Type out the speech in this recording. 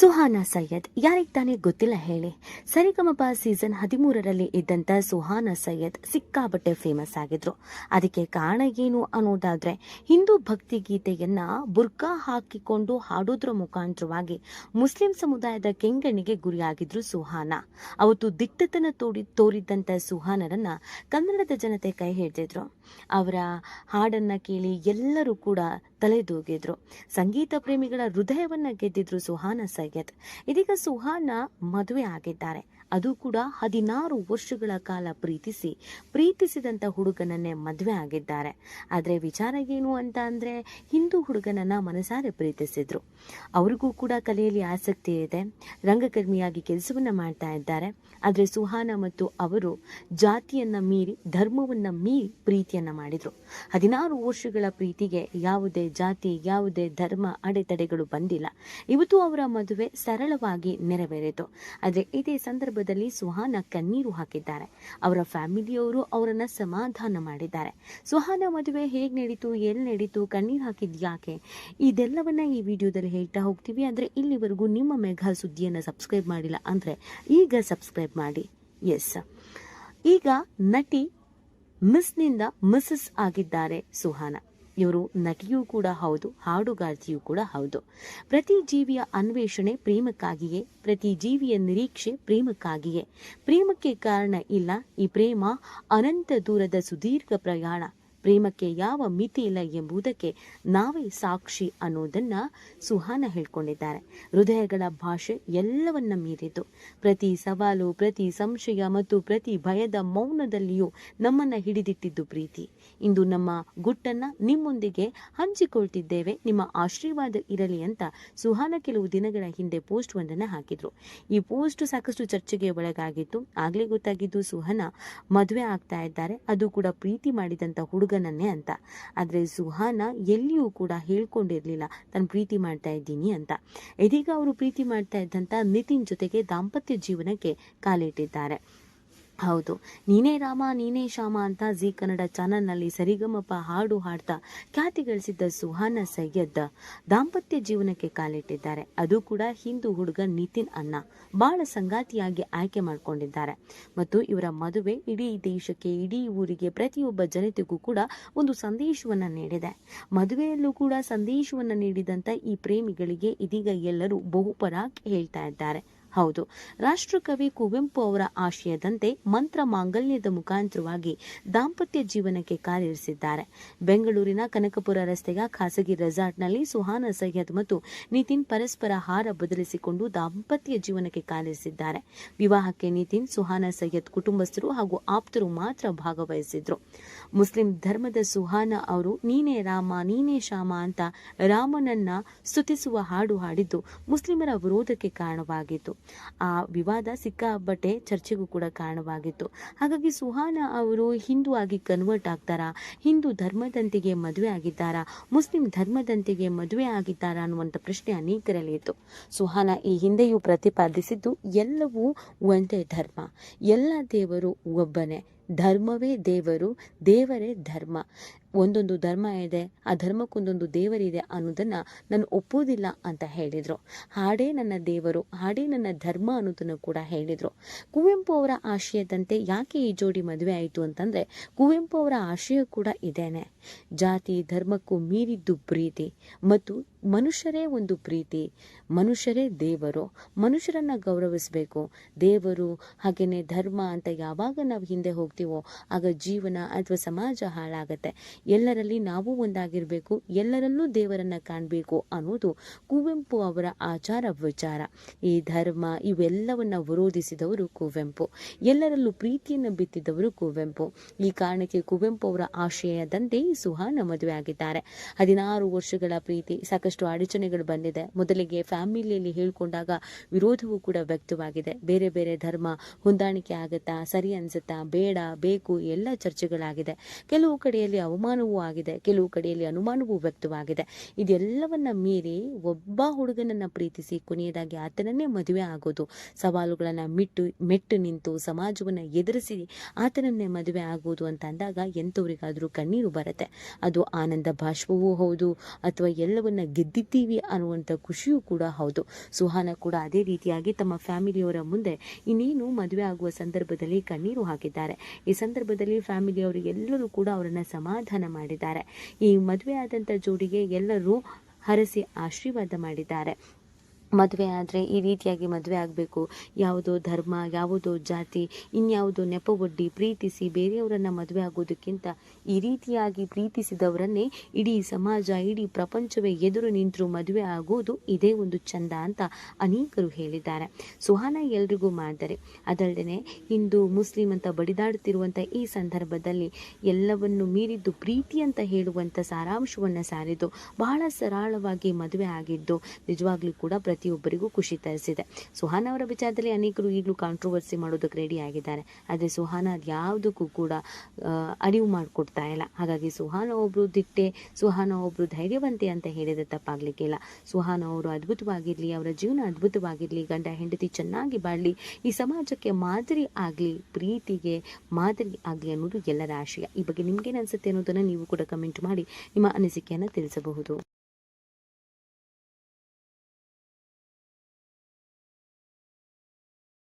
ಸುಹಾನಾ ಸೈಯದ್, ಯಾರಿಗೆ ತಾನೇ ಗೊತ್ತಿಲ್ಲ ಹೇಳಿ. ಸರಿಗಮಪ ಸೀಸನ್ ಹದಿಮೂರರಲ್ಲಿ ಇದ್ದಂತ ಸುಹಾನಾ ಸೈಯದ್ ಸಿಕ್ಕಾಬಟ್ಟೆ ಫೇಮಸ್ ಆಗಿದ್ರು. ಅದಕ್ಕೆ ಕಾರಣ ಏನು ಅನ್ನೋದಾದ್ರೆ, ಹಿಂದೂ ಭಕ್ತಿ ಗೀತೆಯನ್ನ ಬುರ್ಕಾ ಹಾಕಿಕೊಂಡು ಹಾಡೋದ್ರ ಮುಖಾಂತರವಾಗಿ ಮುಸ್ಲಿಂ ಸಮುದಾಯದ ಕೆಂಗಣ್ಣಿಗೆ ಗುರಿಯಾಗಿದ್ರು ಸುಹಾನಾ. ಅವತ್ತು ದಿಟ್ಟತನ ತೋಡಿ ತೋರಿದ್ದಂಥ ಸುಹಾನರನ್ನ ಕನ್ನಡದ ಜನತೆ ಕೈ ಹಿಡಿದಿದ್ರು. ಅವರ ಹಾಡನ್ನು ಕೇಳಿ ಎಲ್ಲರೂ ಕೂಡ ತಲೆದೂಗಿದ್ರು. ಸಂಗೀತ ಪ್ರೇಮಿಗಳ ಹೃದಯವನ್ನು ಗೆದ್ದಿದ್ರು ಸುಹಾನ ಸೈಯದ್. ಇದೀಗ ಸುಹಾನ ಮದುವೆ ಆಗಿದ್ದಾರೆ. ಅದು ಕೂಡ ಹದಿನಾರು ವರ್ಷಗಳ ಕಾಲ ಪ್ರೀತಿಸಿ ಪ್ರೀತಿಸಿದಂಥ ಹುಡುಗನನ್ನೇ ಮದುವೆ ಆಗಿದ್ದಾರೆ. ಆದರೆ ವಿಚಾರ ಏನು ಅಂತ ಅಂದರೆ ಹಿಂದೂ ಹುಡುಗನನ್ನ ಮನಸಾರೆ ಪ್ರೀತಿಸಿದ್ರು. ಅವರಿಗೂ ಕೂಡ ಕಲೆಯಲ್ಲಿ ಆಸಕ್ತಿ ಇದೆ. ರಂಗಕರ್ಮಿಯಾಗಿ ಕೆಲಸವನ್ನ ಮಾಡ್ತಾ ಇದ್ದಾರೆ. ಆದರೆ ಸುಹಾನ ಮತ್ತು ಅವರು ಜಾತಿಯನ್ನ ಮೀರಿ, ಧರ್ಮವನ್ನ ಮೀರಿ ಪ್ರೀತಿಯನ್ನ ಮಾಡಿದ್ರು. ಹದಿನಾರು ವರ್ಷಗಳ ಪ್ರೀತಿಗೆ ಯಾವುದೇ ಜಾತಿ, ಯಾವುದೇ ಧರ್ಮ ಅಡೆತಡೆಗಳು ಬಂದಿಲ್ಲ. ಇವತ್ತು ಅವರ ಮದುವೆ ಸರಳವಾಗಿ ನೆರವೇರಿತು. ಆದರೆ ಇದೇ ಸಂದರ್ಭದಲ್ಲಿ ಸುಹಾನ ಕಣ್ಣೀರು ಹಾಕಿದ್ದಾರೆ. ಅವರ ಫ್ಯಾಮಿಲಿಯವರು ಅವರನ್ನು ಸಮಾಧಾನ ಮಾಡಿದ್ದಾರೆ. ಸುಹಾನ ಮದುವೆ ಹೇಗೆ ನಡೀತು, ಎಲ್ಲಿ ನಡೀತು, ಕಣ್ಣೀರು ಹಾಕಿದ್ ಯಾಕೆ? ಇದೆಲ್ಲವನ್ನ ಈ ವಿಡಿಯೋದಲ್ಲಿ ಹೇಳ್ತಾ ಹೋಗ್ತೀವಿ. ಅಂದರೆ ಇಲ್ಲಿವರೆಗೂ ನಿಮ್ಮ ಮೇಘ ಸುದ್ದಿಯನ್ನು ಸಬ್ಸ್ಕ್ರೈಬ್ ಮಾಡಿಲ್ಲ ಅಂದರೆ ಈಗ ಸಬ್ಸ್ಕ್ರೈಬ್ ಮಾಡಿ. ಎಸ್ ಈಗ ನಟಿ ಮಿಸ್ನಿಂದ ಮಿಸಸ್ ಆಗಿದ್ದಾರೆ ಸುಹಾನ. ಇವರು ನಟಿಯೂ ಕೂಡ ಹೌದು, ಹಾಡುಗಾರ್ತಿಯೂ ಕೂಡ ಹೌದು. ಪ್ರತಿ ಜೀವಿಯ ಅನ್ವೇಷಣೆ ಪ್ರೇಮಕ್ಕಾಗಿಯೇ, ಪ್ರತಿ ಜೀವಿಯ ನಿರೀಕ್ಷೆ ಪ್ರೇಮಕ್ಕಾಗಿಯೇ. ಪ್ರೇಮಕ್ಕೆ ಕಾರಣ ಇಲ್ಲ, ಈ ಪ್ರೇಮ ಅನಂತ ದೂರದ ಸುದೀರ್ಘ ಪ್ರಯಾಣ. ಪ್ರೇಮಕ್ಕೆ ಯಾವ ಮಿತಿ ಇಲ್ಲ ಎಂಬುದಕ್ಕೆ ನಾವೇ ಸಾಕ್ಷಿ ಅನ್ನೋದನ್ನ ಸುಹಾನ ಹೇಳ್ಕೊಂಡಿದ್ದಾರೆ. ಹೃದಯಗಳ ಭಾಷೆ ಎಲ್ಲವನ್ನ ಮೀರಿತು ಪ್ರತಿ ಸವಾಲು, ಪ್ರತಿ ಸಂಶಯ ಮತ್ತು ಪ್ರತಿ ಭಯದ ಮೌನದಲ್ಲಿಯೂ ನಮ್ಮನ್ನ ಹಿಡಿದಿಟ್ಟಿದ್ದು ಪ್ರೀತಿ. ಇಂದು ನಮ್ಮ ಗುಟ್ಟನ್ನ ನಿಮ್ಮೊಂದಿಗೆ ಹಂಚಿಕೊಳ್ತಿದ್ದೇವೆ. ನಿಮ್ಮ ಆಶೀರ್ವಾದ ಇರಲಿ ಅಂತ ಸುಹಾನ ಕೆಲವು ದಿನಗಳ ಹಿಂದೆ ಪೋಸ್ಟ್ ಒಂದನ್ನ ಹಾಕಿದ್ರು. ಈ ಪೋಸ್ಟ್ ಸಾಕಷ್ಟು ಚರ್ಚೆಗೆ ಒಳಗಾಗಿತ್ತು ಆಗ್ಲೇ ಗೊತ್ತಾಗಿದ್ದು ಸುಹಾನ ಮದುವೆ ಆಗ್ತಾ ಇದ್ದಾರೆ. ಅದು ಕೂಡ ಪ್ರೀತಿ ಮಾಡಿದಂತ ಹುಡುಗನನ್ನೇ ಅಂತ. ಆದರೆ ಸುಹಾನ ಎಲ್ಲಿಯೂ ಕೂಡ ಹೇಳ್ಕೊಂಡಿರಲಿಲ್ಲ ತನ್ನ ಪ್ರೀತಿ ಮಾಡ್ತಾ ಇದ್ದೀನಿ ಅಂತ. ಇದೀಗ ಅವರು ಪ್ರೀತಿ ಮಾಡ್ತಾ ಇದ್ದಂಥ ನಿತಿನ್ ಜೊತೆಗೆ ದಾಂಪತ್ಯ ಜೀವನಕ್ಕೆ ಕಾಲಿಟ್ಟಿದ್ದಾರೆ. ಹೌದು. ನೀನೇ ರಾಮ, ನೀನೇ ಶ್ಯಾಮ ಅಂತ ಜಿ ಕನ್ನಡ ಚಾನಲ್ನಲ್ಲಿ ಸರಿಗಮಪ ಹಾಡು ಹಾಡ್ತಾ ಖ್ಯಾತಿ ಗಳಿಸಿದ್ದ ಸುಹಾನ ಸೈಯದ್ ದಾಂಪತ್ಯ ಜೀವನಕ್ಕೆ ಕಾಲಿಟ್ಟಿದ್ದಾರೆ. ಅದು ಕೂಡ ಹಿಂದೂ ಹುಡುಗ ನಿತಿನ್ ಅನ್ನ ಬಹಳ ಸಂಗಾತಿಯಾಗಿ ಆಯ್ಕೆ ಮಾಡಿಕೊಂಡಿದ್ದಾರೆ. ಮತ್ತು ಇವರ ಮದುವೆ ಇಡೀ ದೇಶಕ್ಕೆ, ಇಡೀ ಊರಿಗೆ, ಪ್ರತಿಯೊಬ್ಬ ಜನತೆಗೂ ಕೂಡ ಒಂದು ಸಂದೇಶವನ್ನ ನೀಡಿದೆ. ಮದುವೆಯಲ್ಲೂ ಕೂಡ ಸಂದೇಶವನ್ನ ನೀಡಿದಂತ ಈ ಪ್ರೇಮಿಗಳಿಗೆ ಇದೀಗ ಎಲ್ಲರೂ ಬಹುಪರಾಗಿ ಹೇಳ್ತಾ ಇದ್ದಾರೆ. ಹೌದು. ರಾಷ್ಟ್ರಕವಿ ಕುವೆಂಪು ಅವರ ಆಶಯದಂತೆ ಮಂತ್ರ ಮಾಂಗಲ್ಯದ ಮುಖಾಂತರವಾಗಿ ದಾಂಪತ್ಯ ಜೀವನಕ್ಕೆ ಕಾಲಿರಿಸಿದ್ದಾರೆ ಬೆಂಗಳೂರಿನ ಕನಕಪುರ ರಸ್ತೆಯ ಖಾಸಗಿ ರೆಸಾರ್ಟ್ನಲ್ಲಿ ಸುಹಾನ ಸೈಯದ್ ಮತ್ತು ನಿತಿನ್ ಪರಸ್ಪರ ಹಾರ ಬದಲಿಸಿಕೊಂಡು ದಾಂಪತ್ಯ ಜೀವನಕ್ಕೆ ಕಾಲಿರಿಸಿದ್ದಾರೆ ವಿವಾಹಕ್ಕೆ ನಿತಿನ್, ಸುಹಾನ ಸೈಯದ್ ಕುಟುಂಬಸ್ಥರು ಹಾಗೂ ಆಪ್ತರು ಮಾತ್ರ ಭಾಗವಹಿಸಿದ್ರು. ಮುಸ್ಲಿಂ ಧರ್ಮದ ಸುಹಾನ ಅವರು, ನೀನೇ ರಾಮ, ನೀನೇ ಶ್ಯಾಮ ಅಂತ ರಾಮನನ್ನ ಸ್ತುತಿಸುವ ಹಾಡು ಹಾಡಿದ್ದು ಮುಸ್ಲಿಮರ ವಿರೋಧಕ್ಕೆ ಕಾರಣವಾಗಿತ್ತು. ಆ ವಿವಾದ ಸಿಕ್ಕಾಬಟ್ಟೆ ಚರ್ಚೆಗೂ ಕೂಡ ಕಾರಣವಾಗಿತ್ತು. ಹಾಗಾಗಿ ಸುಹಾನ ಅವರು ಹಿಂದೂ ಆಗಿ ಕನ್ವರ್ಟ್ ಆಗ್ತಾರಾ? ಹಿಂದೂ ಧರ್ಮದಂತೆಗೆ ಮದುವೆ ಆಗಿದ್ದಾರಾ? ಮುಸ್ಲಿಂ ಧರ್ಮದಂತೆಗೆ ಮದುವೆ ಆಗಿದ್ದಾರಾ ಅನ್ನುವಂಥ ಪ್ರಶ್ನೆ ಅನೇಕರಲ್ಲಿ ಇತ್ತು. ಸುಹಾನ ಈ ಹಿಂದೆಯೂ ಪ್ರತಿಪಾದಿಸಿದ್ದು ಎಲ್ಲವೂ ಒಂದೇ ಧರ್ಮ. ಎಲ್ಲ ದೇವರು ಒಬ್ಬನೇ. ಧರ್ಮವೇ ದೇವರು, ದೇವರೇ ಧರ್ಮ. ಒಂದೊಂದು ಧರ್ಮ ಇದೆ, ಆ ಧರ್ಮಕ್ಕೊಂದೊಂದು ದೇವರಿದೆ ಅನ್ನೋದನ್ನು ನಾನು ಒಪ್ಪೋದಿಲ್ಲ ಅಂತ ಹೇಳಿದ್ರು. ಹಾಡೇ ನನ್ನ ದೇವರು, ಹಾಡೇ ನನ್ನ ಧರ್ಮ ಅನ್ನೋದನ್ನು ಕೂಡ ಹೇಳಿದರು. ಕುವೆಂಪು ಅವರ ಆಶಯದಂತೆ ಯಾಕೆ ಈ ಜೋಡಿ ಮದುವೆ ಆಯಿತು ಅಂತಂದ್ರೆ, ಕುವೆಂಪು ಅವರ ಆಶಯ ಕೂಡ ಇದೇನೆ. ಜಾತಿ, ಧರ್ಮಕ್ಕೂ ಮೀರಿದ್ದು ಪ್ರೀತಿ. ಮತ್ತು ಮನುಷ್ಯರೇ ಒಂದು ಪ್ರೀತಿ, ಮನುಷ್ಯರೇ ದೇವರು, ಮನುಷ್ಯರನ್ನ ಗೌರವಿಸಬೇಕು. ದೇವರು ಹಾಗೇನೆ ಧರ್ಮ ಅಂತ ಯಾವಾಗ ನಾವು ಹಿಂದೆ ಹೋಗ್ತೀವೋ, ಆಗ ಜೀವನ ಅಥವಾ ಸಮಾಜ ಹಾಳಾಗತ್ತೆ. ಎಲ್ಲರಲ್ಲಿ ನಾವು ಒಂದಾಗಿರಬೇಕು, ಎಲ್ಲರಲ್ಲೂ ದೇವರನ್ನ ಕಾಣಬೇಕು ಅನ್ನೋದು ಕುವೆಂಪು ಅವರ ಆಚಾರ ವಿಚಾರ. ಈ ಧರ್ಮ ಇವೆಲ್ಲವನ್ನ ವಿರೋಧಿಸಿದವರು ಕುವೆಂಪು, ಎಲ್ಲರಲ್ಲೂ ಪ್ರೀತಿಯನ್ನು ಬಿತ್ತಿದವರು ಕುವೆಂಪು. ಈ ಕಾರಣಕ್ಕೆ ಕುವೆಂಪು ಅವರ ಆಶಯದಂತೆ ಸುಹಾನ ಮದುವೆ ಆಗಿದ್ದಾರೆ. ಹದಿನಾರು ವರ್ಷಗಳ ಪ್ರೀತಿ ಸಾಕಷ್ಟು ಅಡಚಣೆಗಳು ಬಂದಿದೆ. ಮೊದಲಿಗೆ ಫ್ಯಾಮಿಲಿಯಲ್ಲಿ ಹೇಳ್ಕೊಂಡಾಗ ವಿರೋಧವೂ ಕೂಡ ವ್ಯಕ್ತವಾಗಿದೆ. ಬೇರೆ ಬೇರೆ ಧರ್ಮ ಹೊಂದಾಣಿಕೆ ಆಗುತ್ತಾ, ಸರಿ ಅನ್ಸುತ್ತಾ, ಬೇಡ, ಬೇಕು, ಎಲ್ಲ ಚರ್ಚೆಗಳಾಗಿದೆ. ಕೆಲವು ಕಡೆಯಲ್ಲಿ ಅವಮಾನವೂ ಆಗಿದೆ, ಕೆಲವು ಕಡೆಯಲ್ಲಿ ಅನುಮಾನವೂ ವ್ಯಕ್ತವಾಗಿದೆ. ಇದೆಲ್ಲವನ್ನ ಮೀರಿ ಒಬ್ಬ ಹುಡುಗನನ್ನ ಪ್ರೀತಿಸಿ ಕೊನೆಯದಾಗಿ ಆತನನ್ನೇ ಮದುವೆ ಆಗೋದು, ಸವಾಲುಗಳನ್ನ ಮಿಟ್ಟು, ಮೆಟ್ಟು ನಿಂತು ಸಮಾಜವನ್ನ ಎದುರಿಸಿ ಆತನನ್ನೇ ಮದುವೆ ಆಗೋದು ಅಂತ ಅಂದಾಗ ಎಂಥವರಿಗಾದ್ರೂ ಕಣ್ಣೀರು ಬರುತ್ತೆ. ಅದು ಆನಂದ ಭಾಷ್ಪವೂ ಹೌದು, ಅಥವಾ ಎಲ್ಲವನ್ನ ಗೆದ್ದಿದ್ದೀವಿ ಅನ್ನುವಂಥ ಖುಷಿಯೂ ಕೂಡ ಹೌದು. ಸುಹಾನ ಕೂಡ ಅದೇ ರೀತಿಯಾಗಿ ತಮ್ಮ ಫ್ಯಾಮಿಲಿಯವರ ಮುಂದೆ ಇನ್ನೇನು ಮದುವೆ ಆಗುವ ಸಂದರ್ಭದಲ್ಲಿ ಕಣ್ಣೀರು ಹಾಕಿದ್ದಾರೆ. ಈ ಸಂದರ್ಭದಲ್ಲಿ ಫ್ಯಾಮಿಲಿಯವರು ಎಲ್ಲರೂ ಕೂಡ ಅವರನ್ನು ಸಮಾಧಾನ ಮಾಡಿದ್ದಾರೆ. ಈ ಮದುವೆ ಆದಂಥ ಜೋಡಿಗೆ ಎಲ್ಲರೂ ಹರಸಿ ಆಶೀರ್ವಾದ ಮಾಡಿದ್ದಾರೆ. ಮದುವೆ ಆದರೆ ಈ ರೀತಿಯಾಗಿ ಮದುವೆ ಆಗಬೇಕು. ಯಾವುದೋ ಧರ್ಮ, ಯಾವುದೋ ಜಾತಿ, ಇನ್ಯಾವುದೋ ನೆಪವೊಡ್ಡಿ ಪ್ರೀತಿಸಿ ಬೇರೆಯವರನ್ನು ಮದುವೆ ಆಗೋದಕ್ಕಿಂತ ಈ ರೀತಿಯಾಗಿ ಪ್ರೀತಿಸಿದವರನ್ನೇ ಇಡೀ ಸಮಾಜ, ಇಡೀ ಪ್ರಪಂಚವೇ ಎದುರು ನಿಂತರೂ ಮದುವೆ ಆಗೋದು ಇದೇ ಒಂದು ಚಂದ ಅಂತ ಅನೇಕರು ಹೇಳಿದ್ದಾರೆ. ಸುಹಾನ ಎಲ್ರಿಗೂ ಮಾಡಿದರೆ ಅದಲ್ಲದೆ ಹಿಂದೂ, ಮುಸ್ಲಿಂ ಅಂತ ಬಡಿದಾಡುತ್ತಿರುವಂಥ ಈ ಸಂದರ್ಭದಲ್ಲಿ ಎಲ್ಲವನ್ನು ಮೀರಿದ್ದು ಪ್ರೀತಿ ಅಂತ ಹೇಳುವಂಥ ಸಾರಾಂಶವನ್ನು ಸಾರಿದ್ದು ಬಹಳ ಸರಳವಾಗಿ ಮದುವೆ ಆಗಿದ್ದು ನಿಜವಾಗ್ಲೂ ಕೂಡ ಪ್ರತಿಯೊಬ್ಬರಿಗೂ ಖುಷಿ ತರಿಸಿದೆ. ಸುಹಾನ ಅವರ ವಿಚಾರದಲ್ಲಿ ಅನೇಕರು ಈಗಲೂ ಕಾಂಟ್ರವರ್ಸಿ ಮಾಡೋದಕ್ಕೆ ರೆಡಿ ಆಗಿದ್ದಾರೆ. ಆದರೆ ಸುಹಾನ ಯಾವುದಕ್ಕೂ ಕೂಡ ಅರಿವು ಮಾಡಿಕೊಡ್ತಾ ಇಲ್ಲ. ಹಾಗಾಗಿ ಸುಹಾನ ಒಬ್ಬರು ದಿಟ್ಟೆ, ಸುಹಾನ ಒಬ್ಬರು ಧೈರ್ಯವಂತೆ ಅಂತ ಹೇಳಿದ್ರೆ ತಪ್ಪಾಗಲಿಕ್ಕಿಲ್ಲ ಸುಹಾನ ಅವರು ಅದ್ಭುತವಾಗಿರಲಿ, ಅವರ ಜೀವನ ಅದ್ಭುತವಾಗಿರಲಿ, ಗಂಡ, ಹೆಂಡತಿ ಚೆನ್ನಾಗಿ ಬಾಳಲಿ, ಈ ಸಮಾಜಕ್ಕೆ ಮಾದರಿ ಆಗಲಿ, ಪ್ರೀತಿಗೆ ಮಾದರಿ ಆಗಲಿ ಅನ್ನೋದು ಎಲ್ಲರ ಆಶಯ. ಈ ಬಗ್ಗೆ ನಿಮ್ಗೇನು ಅನಿಸುತ್ತೆ ಅನ್ನೋದನ್ನು ನೀವು ಕೂಡ ಕಮೆಂಟ್ ಮಾಡಿ, ನಿಮ್ಮ ಅನಿಸಿಕೆಯನ್ನು ತಿಳಿಸಬಹುದು.